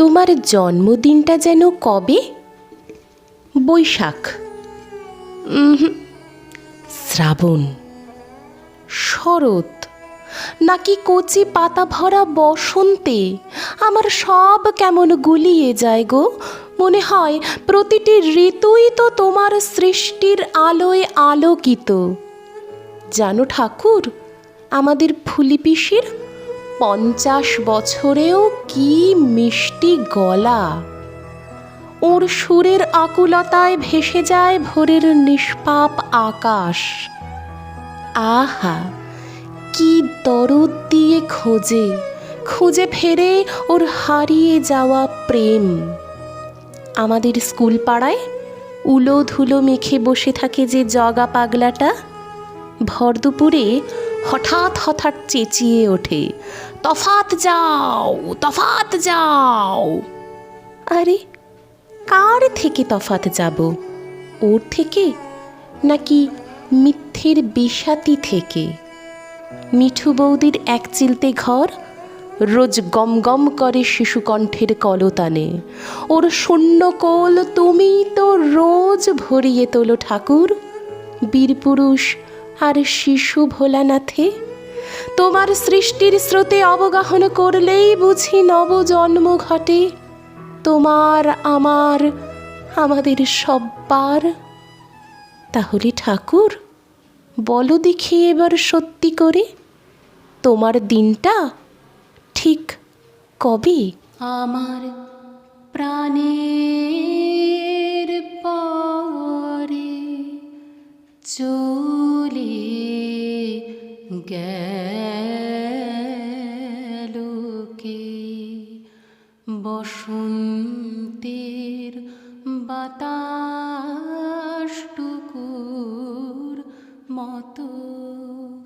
তোমার জন্মদিনটা যেন কবে? বৈশাখ। শ্রাবণ। শরৎ। নাকি কচি পাতা ভরা বসন্তে আমার সব কেমন গুলিয়ে যায় গো? মনে হয় প্রতিটি ঋতুই তো তোমার সৃষ্টির আলোয় আলোকিত। জানো ঠাকুর, আমাদের ফুলি পিসির পঞ্চাশ বছরেও কি মিষ্টি গলা? ওর সুরের আকুলতায় ভেসে যায় ভোরের নিষ্পাপ আকাশ। আহা, কি দরদ দিয়ে খোঁজে, খুঁজে ফেরে ওর হারিয়ে যাওয়া প্রেম। আমাদের স্কুল পাড়ায় উলো ধুলো মেখে বসে থাকে যে জগা পাগলাটা, ভর দুপুরে হঠাৎ হঠাৎ চেঁচিয়ে ওঠে। তফাত যাও তফাত যাও। আরে, কার থেকে তফাত যাব? ওর থেকে? নাকি মিথ্যের বিষাতি থেকে? মিঠু বৌদির এক চিলতে ঘর, রোজ গম গম করে শিশুকণ্ঠের কলতানে। ওর শূন্য কোল তুমি তো রোজ ভরিয়ে তোলো ঠাকুর, বীরপুরুষ আর শিশু ভোলানাথে। তোমার সৃষ্টির স্রোতে অবগাহন করলেই বুঝি নবজন্ম ঘটে। তোমার, আমার, আমাদের সব্বার। তাহলে ঠাকুর, বলো দেখি এবার সত্যি করে, তোমার দিনটা ঠিক কবে? আমার প্রাণের পরে চলে গেল। বাতাসটুকুর মতো।